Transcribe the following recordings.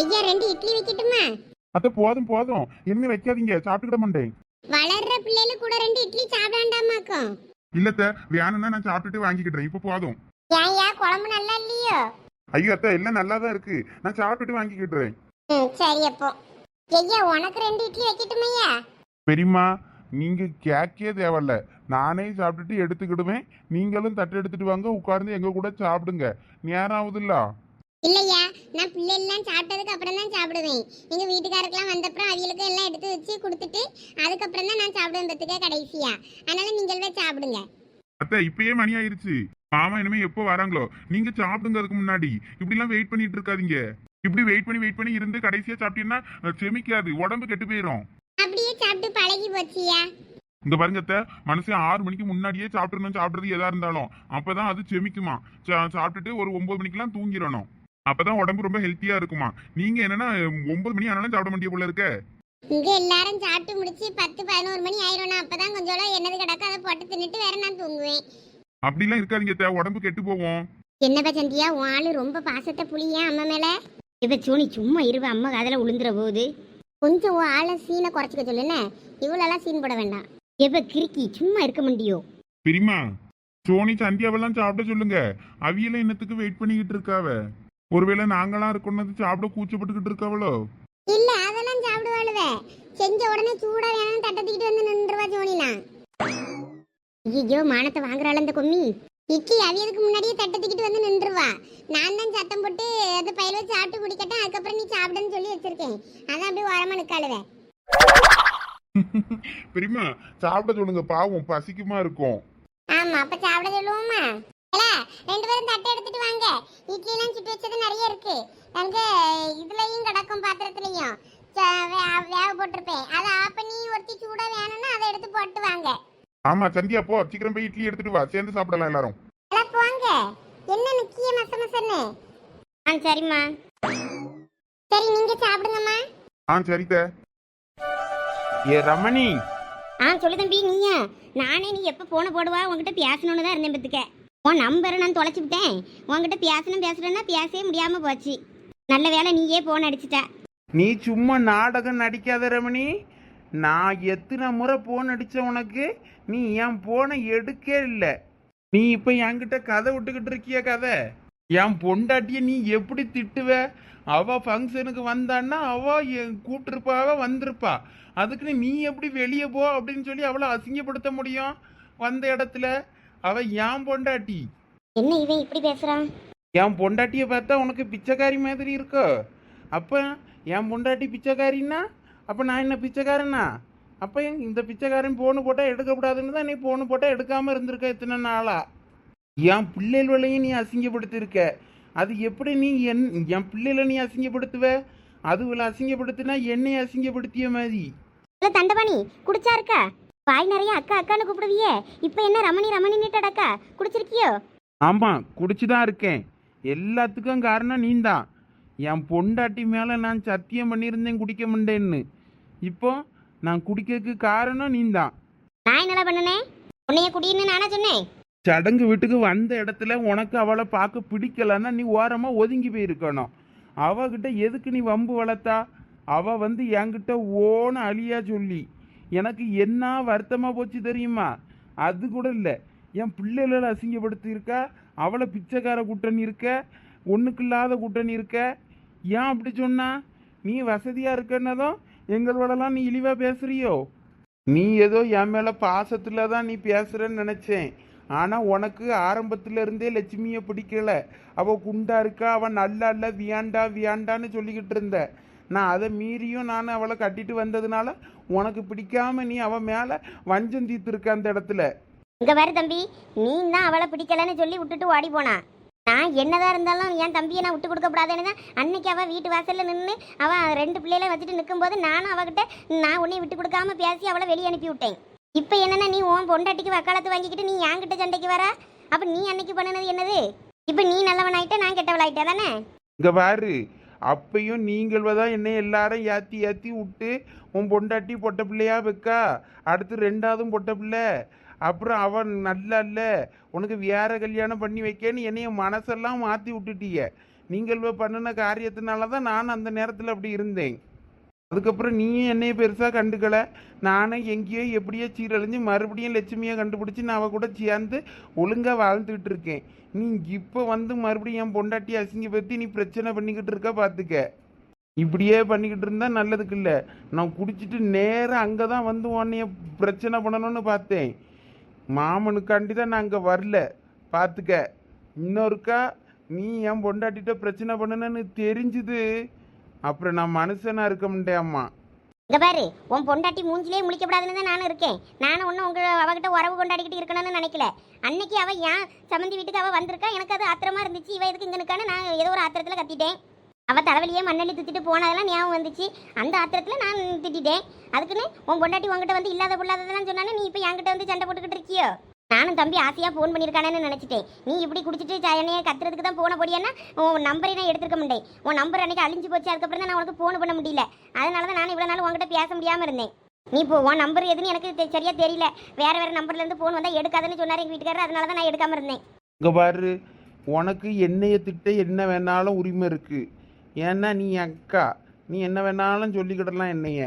ஐயா ரெண்டு இட்லி வைக்கட்டுமா? அத்தை போதும் போதும். இனிமே வைக்காதீங்க. சாப்பிட்டுக்கிட மாட்டேன். வளர்ற பிள்ளைல கூட ரெண்டு இட்லி சாப்பிடாண்டாமாக்கும் இல்லத்த வேணும்னா நான் சாப்பிட்டுட்டு வாங்கிக்கிட்டேன் இப்போ போதும். ஏன்யா குழம்பு நல்லா இல்லையோ? ஐயோ அத்தை எல்லாம் நல்லா தான் இருக்கு. நான் சாப்பிட்டுட்டு வாங்கிக்கிட்டுறேன் ம் சரி அப்போ. ஐயா உனக்கு ரெண்டு இட்லி வைக்கட்டுமையா? பெரியம்மா நீங்க கேக்கே தேவையில்ல. நானே சாப்பிட்டுட்டு எடுத்துக்கிடுவேன். நீங்களும் தட்டு எடுத்துட்டு வாங்க. உட்கார்ந்து எங்க கூட சாப்பிடுங்க. நேரம் ஆகுதுல்ல. இல்லையா? நான் பிள்ளை எல்லாம் சாப்பிட்டதுக்கு அப்புறம் தான் சாப்பிடுவேன். எங்க வீட்டுக்காரருக்குலாம் வந்தப்புறம் அவங்களுக்கு எல்லாம் எடுத்து வச்சு கொடுத்துட்டு அதுக்கப்புறம் தான் நான் சாப்பிடுவேன் பத்துக்க கடைசியா. அதனால நீங்களே சாப்பிடுங்க. அத்தை இப்பயே மணி ஆயிருச்சு. மாமா இனிமே எப்போ வராங்களோ? நீங்க சாப்பிடுங்க அதுக்கு முன்னாடி. இப்படி எல்லாம் வெயிட் பண்ணிட்டு இருக்காதீங்க. இப்படி வெயிட் பண்ணி வெயிட் பண்ணி இருந்து கடைசியா சாப்பிட்டீங்கன்னா செமிக்காது. உடம்பு கெட்டு போயிடும் அப்படியே சாப்பிட்டு பழகி போச்சியா? இங்க பாருங்க அத்தை. மனுஷன் ஆறு மணிக்கு முன்னாடியே சாப்பிட்டுறணும் சாப்பிடுறது எதா இருந்தாலும். அப்பதான் அது செமிக்குமா? சாப்பிட்டுட்டு ஒரு ஒன்பது மணிக்கெல்லாம் தூங்கிடணும். அப்பதான் உடம்பு ரொம்ப ஹெல்த்தியா இருக்குமா? நீங்க என்னன்னா ஒன்பது மணி ஆனாலும் சாப்பிட வேண்டிய போல இருக்க. இங்க எல்லாரும் சாப்பிட்டு முடிச்சு பத்து பதினோரு மணி ஆயிரும் அப்பதான் கொஞ்சம் என்னது கிடக்கு அதை போட்டு தின்னுட்டு வேற நான் தூங்குவேன். அப்படிலாம் இருக்காதீங்க அத்தை. உடம்பு கெட்டு போகும். என்னப்பா சந்தியா உன் ஆளு ரொம்ப பாசத்தை புளியா அம்மா மேல? இப்ப சோனி சும்மா இருவ அம்மா காதல உளுந்துற போகுது கொஞ்சம் உன் ஆளை சீனை குறைச்சிக்க சொல்லுன்னு இவ்வளோலாம் சீன் போட வேண்டாம். எப்ப கிறுக்கி சும்மா இருக்க முடியோ பெரியமா சோனி சந்தியாவெல்லாம் சாப்பிட சொல்லுங்க. அவியெல்லாம் என்னத்துக்கு வெயிட் பண்ணிக்கிட்டு இருக்காவ? ஒருவேளை நாங்களாம் இருக்கணும் சாப்பிட கூச்சப்பட்டுக்கிட்டு இருக்காவளோ? இல்ல அதெல்லாம் சாப்பிடுவாளுவே. செஞ்ச உடனே சூடா வேணும்னு தட்டத்துக்கிட்டு வந்து நின்றுவா ஜோனிலாம். ஐயோ மானத்தை வாங்குறாள் அந்த கும்மி. இட்லி அவியதுக்கு முன்னாடியே தட்டத்துக்கிட்டு வந்து நின்றுவா நான் தான் சத்தம் போட்டு அது பயில வச்சு சாப்பிட்டு குடிக்கட்டும் அதுக்கப்புறம் நீ சாப்பிடுன்னு சொல்லி வச்சிருக்கேன். அதான் அப்படியே ஓரமா நிக்காளுவே. பெரியமா சாப்பிட சொல்லுங்க பாவம் பசிக்குமா இருக்கும்? ஆமா அப்ப சாப்பிட சொல்லுவோமா? ரெண்டு பேரும் தட்டை எடுத்துட்டு வாங்க. இட்லி எல்லாம் சுட்டு வச்சது நிறைய இருக்கு. அங்க இதுலயும் கிடக்கும் பாத்திரத்துலயும். ச- வே- வேக போட்டிருப்பேன். அதை ஆஃப் பண்ணி ஒருத்தி சூடா வேணும்னா அதை எடுத்து போட்டு வாங்க. ஆமா சந்தியா போ. சீக்கிரம் போய் இட்லி எடுத்துட்டு வா. சேர்ந்து சாப்பிடலாம் எல்லாரும். எல்லாம் போங்க. என்ன முக்கிய மச மசன்னு ஆ சரிம்மா. சரி நீங்க சாப்பிடுங்கம்மா. ஆ சரித்த ஏ ரமணி. ஆ சொல்லு தம்பி நீயா? நானே நீ எப்போ போன போடுவா? உன்கிட்ட பேசணும்னு தான் இருந்தேன் பத்துக்க உன் நம்பரை நான் தொலைச்சி விட்டேன். உன்கிட்ட பேசணும் பேசுறேன்னா பேசவே முடியாம போச்சு. நல்ல வேலை நீயே போன் அடிச்சிட்ட. நீ சும்மா நாடகம் நடிக்காத ரமணி. நான் எத்தனை முறை போன் அடிச்ச உனக்கு? நீ என் போனை எடுக்கே இல்லை. நீ இப்போ என்கிட்ட கதை விட்டுக்கிட்டு இருக்கிய கதை. என் பொண்டாட்டிய நீ எப்படி திட்டுவ? அவ ஃபங்க்ஷனுக்கு வந்தான்னா அவ என் கூப்பிட்டுருப்பாவ வந்திருப்பா. அதுக்குன்னு நீ எப்படி வெளியே போ அப்படின்னு சொல்லி அவளை அசிங்கப்படுத்த முடியும்? வந்த இடத்துல. அவ என் பொண்டாட்டி? என்ன இவன் இப்படி பேசுறான் என் பொண்டாட்டியை பார்த்தா உனக்கு பிச்சைக்காரி மாதிரி இருக்கோ? அப்போ என் பொண்டாட்டி பிச்சைக்காரின்னா? அப்போ நான் என்ன பிச்சைக்காரனா? அப்போ இந்த பிச்சைக்காரன் போனு போட்டால் எடுக்கக்கூடாதுன்னு தான் நீ போனு போட்டால் எடுக்காமல் இருந்திருக்க இத்தனை நாளா? என் பிள்ளைகளையும் நீ அசிங்கப்படுத்தியிருக்க? அது எப்படி நீ என் என் பிள்ளைகளை நீ அசிங்கப்படுத்துவ? அதுகளை அசிங்கப்படுத்தினா என்னை அசிங்கப்படுத்திய மாதிரி? தண்டபாணி குடிச்சா இருக்கா? வாய் நிறைய அக்கா அக்கான்னு கூப்பிடுவியே. இப்போ என்ன ரமணி ரமணின்னுட்டு அடக்கா குடிச்சிருக்கியோ? ஆமாம் குடிச்சு தான் இருக்கேன். எல்லாத்துக்கும் காரணம் நீந்தான் என் பொண்டாட்டி மேலே நான் சத்தியம் பண்ணியிருந்தேன் குடிக்க மாட்டேன்னு. இப்போ நான் குடிக்கிறதுக்கு காரணம் நீந்தான் நான் என்னடா பண்ணனேன் உன்னைய குடின்னு நானா சொன்னேன்? சடங்கு வீட்டுக்கு வந்த இடத்துல உனக்கு அவளை பார்க்க பிடிக்கலன்னா நீ ஓரமாக ஒதுங்கி போயிருக்கணும். அவகிட்ட எதுக்கு நீ வம்பு வளர்த்தா? அவ வந்து என்கிட்ட ஓன அழியா சொல்லி. எனக்கு என்ன வருத்தமாக போச்சு தெரியுமா? அது கூட இல்லை. என் பிள்ளைகளை அசிங்கப்படுத்தியிருக்கா அவளை பிச்சைக்கார கூட்டணி இருக்க ஒன்றுக்கு இல்லாத கூட்டணி இருக்க. ஏன் அப்படி சொன்னா? நீ வசதியாக இருக்கன்னதும் எங்களோடலாம் நீ இழிவாக பேசுகிறியோ நீ ஏதோ என் மேலே பாசத்தில் தான் நீ பேசுகிறேன்னு நினச்சேன். ஆனால் உனக்கு ஆரம்பத்துல இருந்தே லட்சுமியை பிடிக்கல. அவள் குண்டா இருக்கா அவன் நல்லா இல்லை வியாண்டா வியாண்டான்னு சொல்லிக்கிட்டு இருந்த. நான் அதை மீறியும் நான் அவளை கட்டிட்டு வந்ததுனால உனக்கு பிடிக்காம நீ அவன் மேலே வஞ்சம் தீர்த்துருக்க அந்த இடத்துல. இங்க பாரு தம்பி நீ தான் அவளை பிடிக்கலன்னு சொல்லி விட்டுட்டு ஓடி போனா. நான் என்னதான் இருந்தாலும் என் தம்பியை நான் விட்டு கொடுக்க கூடாதுன்னு தான் அன்னைக்கு அவ வீட்டு வாசல்ல நின்று அவ ரெண்டு பிள்ளைகளை வச்சுட்டு நிற்கும்போது நானும் அவகிட்ட நான் உன்னை விட்டு கொடுக்காம பேசி அவளை வெளியே அனுப்பி விட்டேன். இப்போ என்னன்னா நீ உன் பொண்டாட்டிக்கு வக்காலத்து வாங்கிக்கிட்டு நீ என்கிட்ட சண்டைக்கு வர? அப்ப நீ அன்னைக்கு பண்ணினது என்னது? இப்போ நீ நல்லவனாயிட்ட நான் கெட்டவளாயிட்டா தானே? இங்கே பாரு அப்பையும் நீங்கள் தான் என்னை எல்லாரும் ஏற்றி ஏற்றி விட்டு உன் பொண்டாட்டி பொட்ட பிள்ளையா வைக்கா அடுத்து ரெண்டாவதும் பொட்ட பிள்ளை. அப்புறம் அவன் நல்லா இல்லை. உனக்கு வேற கல்யாணம் பண்ணி வைக்கன்னு என்னைய மனசெல்லாம் மாற்றி விட்டுட்டீங்க நீங்கள் பண்ணின காரியத்தினால தான் நான் அந்த நேரத்தில் அப்படி இருந்தேன். அதுக்கப்புறம் நீயும் என்னைய பெருசாக கண்டுக்கலை. நானும் எங்கேயோ எப்படியோ சீரழிஞ்சு மறுபடியும் லட்சுமியை கண்டுபிடிச்சி நான் அவ கூட சேர்ந்து ஒழுங்காக வாழ்ந்துக்கிட்டு இருக்கேன். நீ இப்போ வந்து மறுபடியும் என் பொண்டாட்டி அசிங்கப்படுத்தி நீ பிரச்சனை பண்ணிக்கிட்டு இருக்க பார்த்துக்க இப்படியே பண்ணிக்கிட்டு இருந்தா நல்லதுக்கு இல்லை. நான் குடிச்சிட்டு நேராக அங்கே தான் வந்து உன்னைய பிரச்சனை பண்ணணும்னு பார்த்தேன். மாமனுக்காண்டி தான் நான் அங்கே வரல. பார்த்துக்க இன்னொருக்கா நீ என் பொண்டாட்டிட்ட பிரச்சனை பண்ணணும்னு தெரிஞ்சுது. அப்புறம் நான் மனுஷனா இருக்க முடியாம்மா இங்க பாரு உன் பொண்டாட்டி மூஞ்சிலே முழிக்கப்படாதுன்னு தான் நானும் இருக்கேன். நானும் ஒன்றும் உங்க அவகிட்ட உறவு கொண்டாடிக்கிட்டு இருக்கணும்னு நினைக்கல. அன்னைக்கு அவ ஏன் சம்மந்தி வீட்டுக்கு அவ வந்திருக்கா. எனக்கு அது ஆத்திரமா இருந்துச்சு. இவ எதுக்கு இங்க நான் ஏதோ ஒரு ஆத்திரத்தில் கத்திட்டேன். அவள் தலைவலியே மண்ணெண்ணி துத்திட்டு போனதெல்லாம் ஞாபகம் வந்துச்சு. அந்த ஆத்திரத்தில் நான் திட்டிட்டேன். அதுக்குன்னு உன் பொண்டாட்டி உங்ககிட்ட வந்து இல்லாத பொல்லாததெல்லாம் சொன்னானே நீ இப்போ என்கிட்ட வந்து சண்டை போட்டுக்கிட்டு இருக்கியோ? நானும் தம்பி ஆசையாக ஃபோன் பண்ணியிருக்கானேன்னு நினச்சிட்டேன். நீ இப்படி குடிச்சிட்டு ச- என்னைய கத்துறதுக்கு தான் போன போடியானா உன் நம்பரை நான் எடுத்துருக்க முடியேன் உன் நம்பர் அன்னைக்கு அழிஞ்சு போச்சு. அதுக்கப்புறம் தான் நான் உனக்கு ஃபோன் பண்ண முடியல. அதனால தான் நான் இவ்வளோ நாள் உங்ககிட்ட பேச முடியாமல் இருந்தேன். நீ இப்போ உன் நம்பர் எதுன்னு எனக்கு சரியாக தெரியல. வேறு வேறு நம்பர்லேருந்து ஃபோன் வந்தால் எடுக்காதுன்னு சொன்னார் எங்கள் வீட்டுக்காரர். அதனால தான் நான் எடுக்காமல் இருந்தேன். இங்கே பாரு உனக்கு என்னைய திட்ட என்ன வேணாலும் உரிமை இருக்குது ஏன்னா நீ அக்கா. நீ என்ன வேணாலும் சொல்லிக்கிடலாம் என்னைய.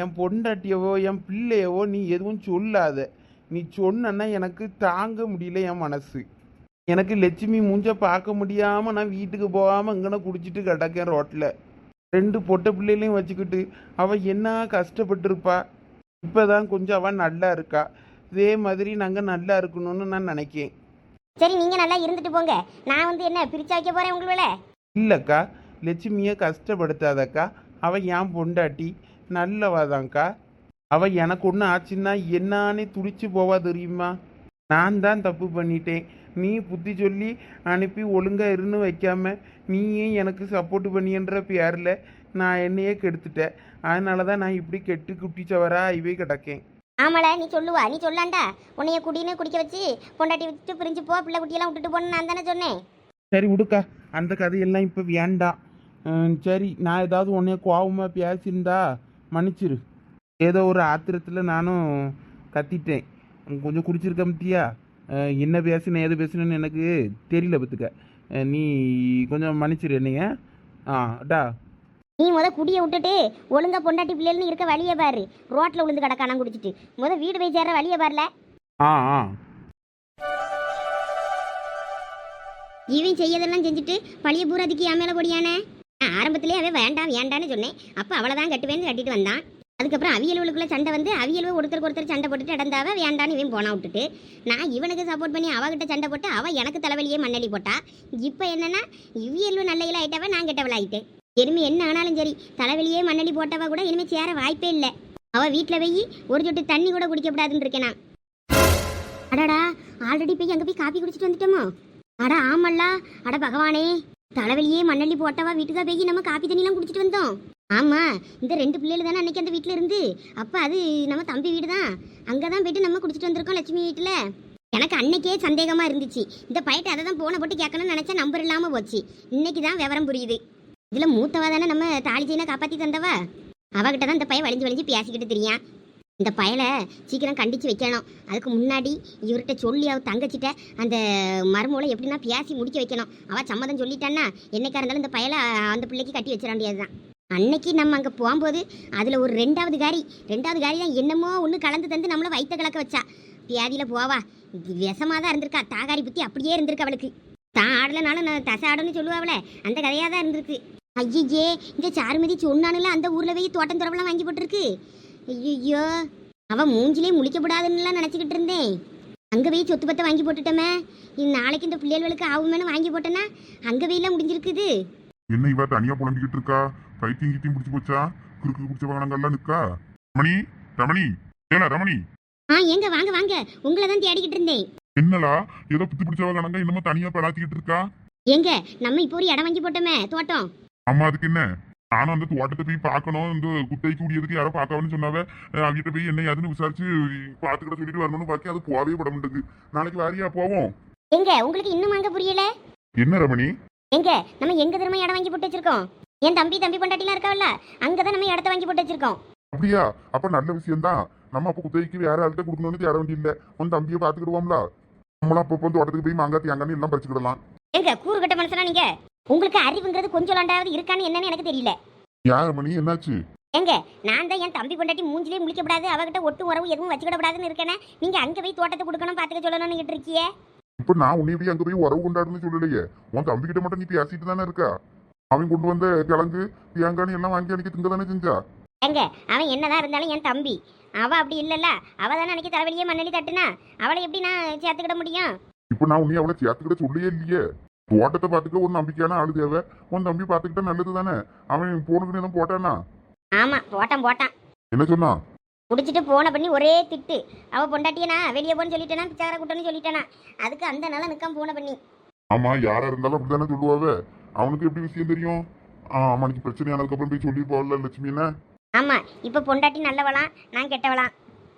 என் பொண்டாட்டியவோ என் பிள்ளையவோ நீ எதுவும் சொல்லாத. நீ சொன்னன்னா எனக்கு தாங்க முடியல என் மனசு. எனக்கு லட்சுமி மூஞ்ச பார்க்க முடியாமல் நான் வீட்டுக்கு போகாமல் இங்கன குடிச்சிட்டு கிடக்கேன் ரோட்டில் ரெண்டு பொட்டை பிள்ளைகளையும் வச்சுக்கிட்டு அவள் என்ன கஷ்டப்பட்டிருப்பா? இப்போ தான் கொஞ்சம் அவள் நல்லா இருக்கா. இதே மாதிரி நாங்கள் நல்லா இருக்கணும்னு நான் நினைக்கேன். சரி நீங்க நல்லா இருந்துட்டு போங்க. நான் வந்து என்ன பிரிச்சா வைக்க போறேன் உங்களோட? இல்லைக்கா. லட்சுமியை கஷ்டப்படுத்தாதக்கா? அவள் என் பொண்டாட்டி. நல்லவாதான்க்கா. அவள் எனக்கு ஒன்று ஆச்சுன்னா என்னானே துடிச்சு போவா தெரியுமா? நான் தான் தப்பு பண்ணிட்டேன். நீ புத்தி சொல்லி அனுப்பி ஒழுங்கா இருன்னு வைக்காம நீயும் எனக்கு சப்போர்ட் பண்ணின்ற பேரில் நான் என்னையே கெடுத்துட்டேன் அதனால தான் நான் இப்படி கெட்டு குட்டிச்சவரா இவே கிடக்கேன். ஆமாடா நீ சொல்லுவா. நீ சொல்லாண்டா. உன்னைய குடின்னு குடிக்க வச்சு பொண்டாட்டி விட்டு பிரிஞ்சு போ பிள்ளை குட்டியெல்லாம் விட்டுட்டு போன்னு நான் தானே சொன்னேன். சரி விடுக்கா அந்த கதையெல்லாம் இப்போ வேண்டாம் சரி. நான் ஏதாவது உன்னைய கோவமாக பேசியிருந்தா மன்னிச்சிரு. ஏதோ ஒரு ஆத்திரத்தில் நானும் கத்திட்டேன். கொஞ்சம் குடிச்சிருக்க மத்தியா என்ன பேசுனேன் ஏது பேசுனேன்னு எனக்கு தெரியல பத்துக்க நீ கொஞ்சம் மன்னிச்சிரு என்னைய. ஆ டா. நீ முத குடியை விட்டுட்டு ஒழுங்கா பொண்டாட்டி பிள்ளைகள்னு இருக்க வழியை பாரு. ரோட்ல விழுந்து கிடக்கானா குடிச்சிட்டு. முத வீடு போய் சேர்ற வழியை பாருல. ஆ ஆ. இவன் செய்யதெல்லாம் செஞ்சுட்டு பழைய பூராதிக்கு என் மேல கொடியானே? நான் ஆரம்பத்திலே அவன் வேண்டாம் வேண்டான்னு சொன்னேன். அப்ப அவளதான் கட்டுவேன்னு கட்டிட்டு வந்தான். அதுக்கப்புறம் அவியலுக்குள்ள சண்டை வந்து அவியல்வ ஒருத்தருக்கு ஒருத்தர் சண்டை போட்டுட்டு இடந்தாவ வேண்டான்னு இவன் போனா விட்டுட்டு நான் இவனுக்கு சப்போர்ட் பண்ணி அவகிட்ட சண்டை போட்டு அவ எனக்கு தலைவலியே மண்ணடி போட்டா. இப்போ என்னன்னா இவியல்வ நல்லையில ஆயிட்டவ நான் கெட்டவள ஆயிட்டேன். என்ன ஆனாலும் சரி தலைவலியே மண்ணடி போட்டவ கூட இனிமே சேர வாய்ப்பே இல்லை. அவ வீட்டில் போய் ஒரு சொட்டு தண்ணி கூட குடிக்கக்கூடாதுன்னு இருக்கேன் நான் அடாடா ஆல்ரெடி போய் அங்கே போய் காப்பி குடிச்சிட்டு வந்துட்டோமோ? அட ஆமல்லா அட பகவானே. தலைவலியே மண்ணள்ளி போட்டவா? வீட்டுக்கா போய் நம்ம காப்பி தண்ணிலாம் குடிச்சிட்டு வந்தோம். ஆமா இந்த ரெண்டு பிள்ளைகள் தானே அன்னைக்கு அந்த வீட்டில் இருந்து? அப்ப அது நம்ம தம்பி வீடு தான். அங்கே தான் போயிட்டு நம்ம குடிச்சிட்டு வந்திருக்கோம் லட்சுமி வீட்டில். எனக்கு அன்னைக்கே சந்தேகமா இருந்துச்சு. இந்த பையட்டை அதை தான் போன போட்டு கேட்கணும்னு நினைச்சா நம்பர் இல்லாம போச்சு. இன்னைக்கு தான் விவரம் புரியுது. இதுல மூத்தவா தானே நம்ம தாலி செயினை காப்பாத்தி தந்தவா? அவகிட்ட தான் இந்த பையன் வழிஞ்சு வலிஞ்சு பேசிக்கிட்டு தெரியும் இந்த பயலை சீக்கிரம் கண்டித்து வைக்கணும். அதுக்கு முன்னாடி இவர்கிட்ட சொல்லி அவ தங்கச்சிட்ட அந்த மருமூளை எப்படின்னா பேசி முடிக்க வைக்கணும். அவள் சம்மதம் சொல்லிட்டான்னா என்னைக்கா இருந்தாலும் இந்த பயலை அந்த பிள்ளைக்கு கட்டி வச்சிட வேண்டியதுதான். அன்னைக்கு நம்ம அங்கே போகும்போது அதில் ஒரு ரெண்டாவது காரி ரெண்டாவது காரி தான் என்னமோ ஒன்று கலந்து தந்து நம்மளை வைத்த கலக்க வச்சா. வியாதியில் போவா. விஷமாக தான் இருந்திருக்கா. தாகாரி புத்தி அப்படியே இருந்திருக்கு அவளுக்கு. தான் ஆடலைனாலும் நான் தசை ஆடணும்னு சொல்லுவாள் அந்த கதையாக தான் இருந்திருக்கு. ஐயே இந்த சாருமதி சொன்னானுல அந்த ஊரில் போய் தோட்டம் துறவெல்லாம் வாங்கி போட்டிருக்கு. ஐயோ அவன் மூஞ்சிலே முழிக்கப்படாதுன்னுலாம் நினச்சிக்கிட்டு இருந்தேன். அங்கே போய் சொத்து பத்தை வாங்கி போட்டுட்டோமே. நாளைக்கு இந்த பிள்ளைகளுக்கு ஆகுமேனு வாங்கி போட்டேன்னா அங்கே போயெல்லாம் முடிஞ்சிருக்குது. என்ன இவ தனியா புலம்பிக்கிட்டு இருக்கா? பைத்தியம் கீத்தியம் பிடிச்சி போச்சா? குறுக்கு பிடிச்ச வாகனங்கள்லாம் நிக்கா? ரமணி ரமணி ஏல ரமணி. ஆ எங்க வாங்க வாங்க. உங்களை தான் தேடிக்கிட்டு இருந்தேன். என்னலா? ஏதோ பித்து பிடிச்ச வாகனங்க இன்னமும் தனியா பலாத்திக்கிட்டு இருக்கா? எங்க நம்ம இப்போ ஒரு இடம் வாங்கி போட்டோமே தோட்டம். அம்மா அதுக்கு என்ன? நானும் அந்த தோட்டத்தை போய் பார்க்கணும். இந்த குத்தைக்கு கூடியதுக்கு யாரோ பார்க்கணும்னு சொன்னாவ அவகிட்ட போய் என்ன ஏதுன்னு விசாரிச்சு பார்த்துக்கிட்ட சொல்லிட்டு வரணும்னு பாக்கி அது போகவே பட மாட்டேங்குது. நாளைக்கு வாரியா போவோம். எங்க? உங்களுக்கு இன்னும் வாங்க புரியல? என்ன ரமணி? எங்க? நம்ம எங்க திரும்ப இடம் வாங்கி போட்டு வச்சிருக்கோம்? என் தம்பி தம்பி பொண்டாட்டிலாம் இருக்காவல்ல அங்கதான் நம்ம இடத்த வாங்கி போட்டு வச்சிருக்கோம். அப்படியா? அப்ப நல்ல விஷயம்தான். நம்ம அப்ப குத்தகைக்கு வேற ஆள்கிட்ட கொடுக்கணும்னு தேட வேண்டியதில்லை உன் தம்பியை பார்த்துக்கிடுவோம்ல. நம்மளும் அப்பப்போ தோட்டத்துக்கு போய் மாங்காய் தேங்காய் எல்லாம் பறிச்சுக்கிடலாம். எங்க? கூறு கட்ட மனுஷனா நீங்க? உங்களுக்கு அறிவுங்கிறது கொஞ்சம் லாண்டாவது இருக்கான்னு என்னன்னு எனக்கு தெரியல. யார் மணி? என்னாச்சு? எங்க நான் தான் என் தம்பி கொண்டாட்டி மூஞ்சிலே முழிக்கப்படாது அவகிட்ட ஒட்டு உறவு எதுவும் வச்சுக்கிடப்படாதுன்னு இருக்கேனே. நீங்க அங்க போய் தோட்டத்தை கொடுக்கணும் பாத்துக்க சொல்லணும்னு இருக்கியே? இப்ப நான் உன்னை போய் அங்க போய் உறவு கொண்டாடுன்னு சொல்லலையே. உன் தம்பி கிட்ட மட்டும் நீ பேசிட்டு தானே இருக்கா? அவன் கொண்டு வந்த கிழங்கு தேங்காய் எல்லாம் வாங்கி அன்னைக்கு திங்க தானே செஞ்சா? எங்க அவன் என்னதான் இருந்தாலும் என் தம்பி. அவ அப்படி இல்லல்ல. அவ தானே அன்னைக்கு தலைவலியே மண்ணலி தட்டுனா. அவளை எப்படி நான் சேர்த்துக்கிட முடியும்? இப்ப நான் உன்னை அவளை சேர்த்துக்கிட்ட சொல்லியே இல்லையே. தோட்டத்தை பார்த்துக்க ஒரு நம்பிக்கையான ஆளு தேவை. உன் தம்பி பார்த்துக்கிட்டா நல்லது தானே அவன் போனுக்குன்னு எதுவும் போட்டானா? ஆமா போட்டான் போட்டான். என்ன சொன்னா? குடிச்சிட்டு போன பண்ணி ஒரே திட்டு. அவ பொண்டாட்டியனா? வெளியே போன்னு சொல்லிட்டேனா? பிச்சார கூட்டன்னு சொல்லிட்டேனா? அதுக்கு அந்த நாள நிக்காம போன பண்ணி. ஆமா யாரா இருந்தாலும் அப்படித்தானே சொல்லுவாவ? அவனுக்கு எப்படி விஷயம் தெரியும்? ஆ, அவனுக்கு பிரச்சனை ஆனதுக்கு அப்புறம் போய் சொல்லி போகல லட்சுமி என்ன? ஆமா இப்ப பொண்டாட்டி நல்லவளாம் நான் கெட்டவளாம்.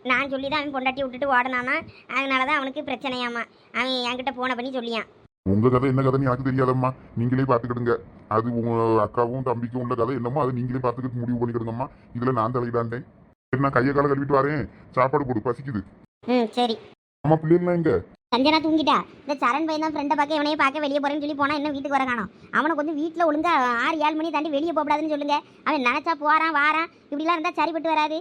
நான் சொல்லி தான் அவன் பொண்டாட்டி விட்டுட்டு ஓடனானா? அதனால தான் அவனுக்கு பிரச்சனையாமா? அவன் என்கிட்ட போன பண்ணி சொல்லியான். உங்க கதை என்ன கதைன்னு எனக்கு தெரியாதம்மா. நீங்களே பாத்துக்கிடுங்க அது உங்க அக்காவும் தம்பிக்கும் உள்ள கதை என்னமோ அதை நீங்களே பாத்துக்கிட்டு முடிவு பண்ணிக்கிடுங்கம்மா. இதுல நான் தலையிடாண்டேன். சரி நான் கையை காலை கழுவிட்டு வரேன். சாப்பாடு போடு பசிக்குது. ம் சரி. அம்மா பிள்ளைகள்லாம் எங்க? சஞ்சனா தூங்கிட்டா. இந்த சரண் பையன் தான் ஃப்ரெண்டை பார்க்க இவனையே பார்க்க வெளியே போறேன்னு சொல்லி போனா இன்னும் வீட்டுக்கு வர காணோம். அவனுக்கு வந்து வீட்டில் ஒழுங்கா ஆறு ஏழு மணி தாண்டி வெளியே போகக்கூடாதுன்னு சொல்லுங்க. அவன் நினைச்சா போறான் வாரான். இப்படிலாம் இருந்தா சரிப்பட்டு வராது.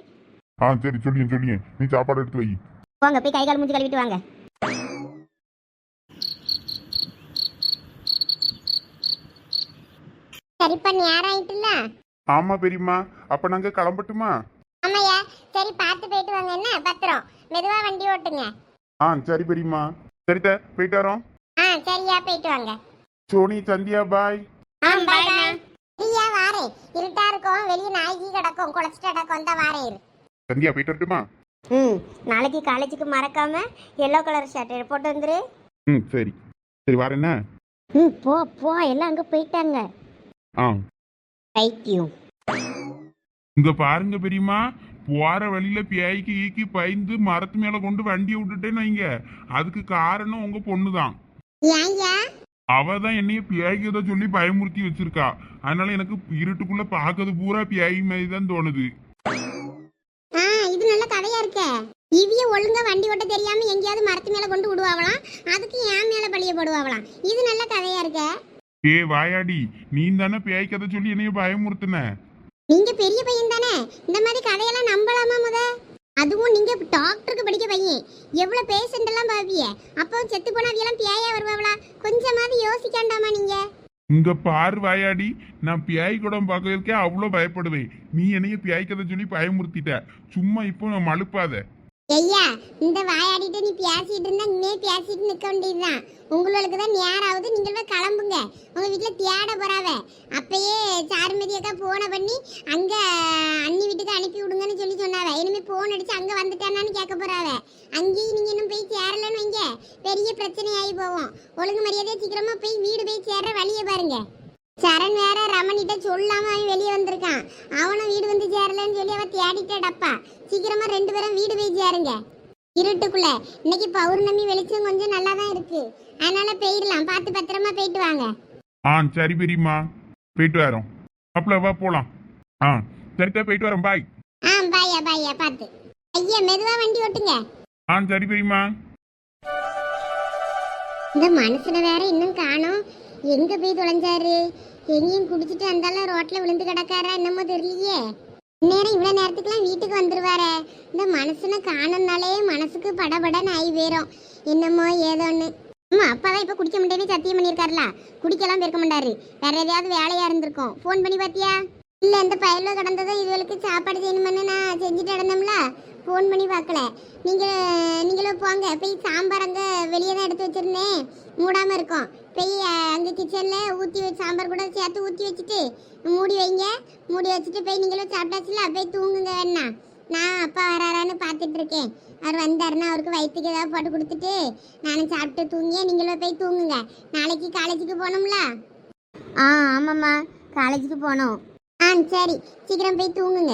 ஆ சரி சொல்லியேன் சொல்லியேன். நீ சாப்பாடு எடுத்து வை. போங்க போய் கை கால் மூஞ்சி கழுவிட்டு வாங்க. சரிப்பா நேரம் ஆயிட்டுல? ஆமா பெரியம்மா அப்ப நாங்க கிளம்பட்டுமா? ஆமாய்யா. சரி பார்த்து போயிட்டு வாங்க என்ன? பத்திரம். மெதுவா வண்டி ஓட்டுங்க. ஆ சரி பெரியம்மா. சரித்த போயிட்டு வரோம். ஆ சரியா போயிட்டு வாங்க. சோனி சந்தியா பாய். ஆ பாய் சரியா வாரேன் இருட்டா இருக்கும் வெளியே நாய்க்கு கிடக்கும் குளச்சிட்டு கிடக்கும் அந்த வாரேன் இரு. சந்தியா போயிட்டு வரட்டுமா? ம் நாளைக்கு காலேஜுக்கு மறக்காம எல்லோ கலர் ஷர்ட் போட்டு வந்துரு. ம் சரி. சரி வரேன் என்ன? ம் போ போ எல்லாம் அங்கே போயிட்டாங்க. ஆ. பைத்தியம் இங்க பாருங்க பெரியம்மா போற வழியில பியாய்க்கு ஈக்கி பயந்து மரத்து மேல கொண்டு வண்டியை விட்டுட்டேன்னு வைங்க. அதுக்கு காரணம் உங்க பொண்ணுதான். அவ தான் என்னைய பியாய்க்கு ஏதோ சொல்லி பயமுறுத்தி வச்சிருக்கா. அதனால எனக்கு இருட்டுக்குள்ள பார்க்கறது பூரா பியாய் மாதிரி தான் தோணுது இது நல்ல கதையா இருக்கே. இவிய ஒழுங்கா வண்டி ஓட்ட தெரியாம எங்கேயாவது மரத்து மேல கொண்டு விடுவாங்களாம் அதுக்கு என் மேல பழிய போடுவாங்களாம் இது நல்ல கதையா இருக்கே. ஏ வாயாடி. நீ தானே பியாய் கதை சொல்லி என்னைய பயமுறுத்துன? நீங்க பெரிய பையன் தானே? இந்த மாதிரி கதையெல்லாம் நம்பலாமா முத? அதுவும் நீங்க டாக்டருக்கு படிக்க பையன். எவ்வளவு பேஷண்ட் எல்லாம் பாப்பிய அப்போ செத்து போனாவியெல்லாம் பேயா வருவாங்களா கொஞ்சமாவது யோசிக்காண்டாமா நீங்க? இங்க பாரு வாயாடி. நான் பியாய் குடம் பார்க்கறதுக்கே அவ்வளோ பயப்படுவேன். நீ என்னைய பியாய் கதை சொல்லி பயமுறுத்திட்ட. சும்மா இப்போ நான் மழுப்பாத ஐயா இந்த வாயாடிட்டு நீ பேசிட்டு இருந்தா இனிமே பேசிட்டு நிக்க வேண்டியதுதான். உங்களுக்கு தான் நேரம் ஆகுது நீங்களே கிளம்புங்க. உங்க வீட்டுல தேட போறாவ. அப்பயே சாருமதி அக்கா போன பண்ணி அங்க அண்ணி வீட்டுக்கு அனுப்பி விடுங்கன்னு சொல்லி சொன்னாவ. இனிமே போன் அடிச்சு அங்க வந்துட்டானான்னு கேட்க போறாவ. அங்கேயும் நீங்க இன்னும் போய் சேரலன்னு வைங்க. பெரிய பிரச்சனை ஆகி போவோம். ஒழுங்கு மரியாதையா சீக்கிரமா போய் வீடு போய் சேர்ற வழியை பாருங்க. சரண் வேற ரமணிட்ட சொல்லாம அவன் வெளியே வந்திருக்கான். அவனும் வீடு வந்து சேரலன்னு சொல்லி அவ தேடிட்டடப்பா சீக்கிரமா ரெண்டு பேரும் வீடு போய் சேருங்க. இருட்டுக்குள்ள. இன்னைக்கு பௌர்ணமி வெளிச்சம் கொஞ்சம் நல்லா தான் இருக்கு. அதனால போயிடலாம். பார்த்து பத்திரமா போயிட்டு வாங்க. ஆ சரி பெரியம்மா. போயிட்டு வரோம். அப்பல வா போலாம். ஆ சரித்தா போயிட்டு வரோம். பாய். ஆ பாயா பாயா பார்த்து. ஐயா மெதுவா வண்டி ஓட்டுங்க. ஆ சரி பெரியம்மா. இந்த மனுஷனை வேற இன்னும் காணோம். எங்க போய் தொலைஞ்சாரு? எங்கேயும் குடிச்சிட்டு அந்தால ரோட்ல விழுந்து கிடக்காரா என்னமோ தெரியலையே. நேரம் இவ்வளவு நேரத்துக்குலாம் வீட்டுக்கு வந்துடுவாரே இந்த மனுஷனை காணும்னாலே மனசுக்கு படபடன்னு ஆகி போயிடும் என்னமோ ஏதோன்னு. ஆமா அப்பாதான் இப்ப குடிக்க மாட்டேன்னு சத்தியம் பண்ணியிருக்காருல? குடிக்கலாம் போயிருக்க மாட்டாரு. வேற எதையாவது வேலையா இருந்திருக்கும். ஃபோன் பண்ணி பாத்தியா? இல்லை இந்த பயல கடந்ததும் இதுகளுக்கு சாப்பாடு செய்யணுமென்னு நான் செஞ்சுட்டு இடந்தோம்ல ஃபோன் பண்ணி பார்க்கல. நீங்கள் நீங்களும் போங்க. போய் சாம்பார் அங்கே வெளியே தான் எடுத்து வச்சிருந்தேன். மூடாமல் இருக்கும். போய் அங்கே கிச்சனில் ஊற்றி வச்சு சாம்பார் கூட சேர்த்து ஊற்றி வச்சுட்டு மூடி வைங்க. மூடி வச்சுட்டு போய் நீங்களும் சாப்பிட்டாச்சுல? போய் தூங்குங்க வேணா நான் அப்பா வராரான்னு பார்த்துட்டு இருக்கேன். அவர் வந்தாருன்னா அவருக்கு வயிற்றுக்கு ஏதாவது போட்டு கொடுத்துட்டு நானும் சாப்பிட்டு தூங்கிய நீங்களும் போய் தூங்குங்க. நாளைக்கு காலேஜுக்கு போகணும்ல? ஆ ஆமாம்மா. காலேஜுக்கு போனோம். ஆ சரி. சீக்கிரம் போய் தூங்குங்க.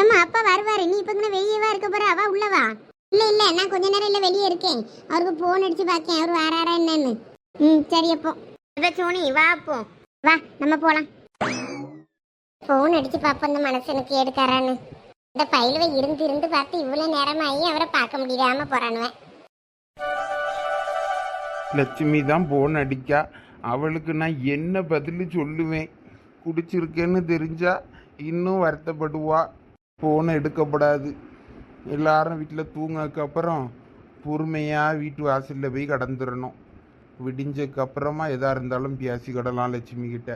ஏம்மா அப்பா வருவாரு. நீ இப்போ வெளியவா இருக்க போற? அவ உள்ளவா இல்ல இல்ல நான் கொஞ்ச நேரம் இல்ல வெளியே இருக்கேன். அவருக்கு போன் அடிச்சு பார்க்கேன் அவர் வராரா என்னன்னு. ம் சரி அப்போ. சோனி வா அப்போ. வா நம்ம போலாம். போன் அடிச்சு பாப்போம் இந்த மனுஷனுக்கு எடுக்காரான்னு இந்த பயிலுவை இருந்து இருந்து பார்த்து இவ்வளவு நேரமாயி அவரை பார்க்க முடியாம போறானுவன். லட்சுமி தான் போன் அடிக்கா. அவளுக்கு நான் என்ன பதில் சொல்லுவேன்? குடிச்சிருக்கேன்னு தெரிஞ்சா இன்னும் வருத்தப்படுவா. ஃபோனை எடுக்கப்படாது. எல்லாரும் வீட்டில் தூங்கக்கப்புறம் பொறுமையாக வீட்டு வாசலில் போய் கடந்துடணும் விடிஞ்சதுக்கு அப்புறமா இருந்தாலும் பேசிக்கிடலாம் லட்சுமி கிட்ட.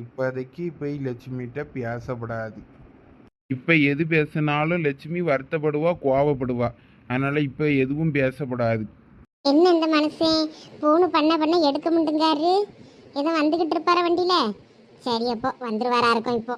இப்போதைக்கு போய் லட்சுமிகிட்ட பேசப்படாது. இப்போ எது பேசினாலும் லட்சுமி வருத்தப்படுவா கோவப்படுவா. அதனால இப்போ எதுவும் பேசப்படாது. என்ன இந்த மனுஷன்? போன் பண்ண பண்ண எடுக்க மாட்டேங்காரு. ஏதோ வந்துகிட்டு இருப்பார வண்டியில? சரி அப்போ வந்துருவாரா இருக்கும் இப்போ?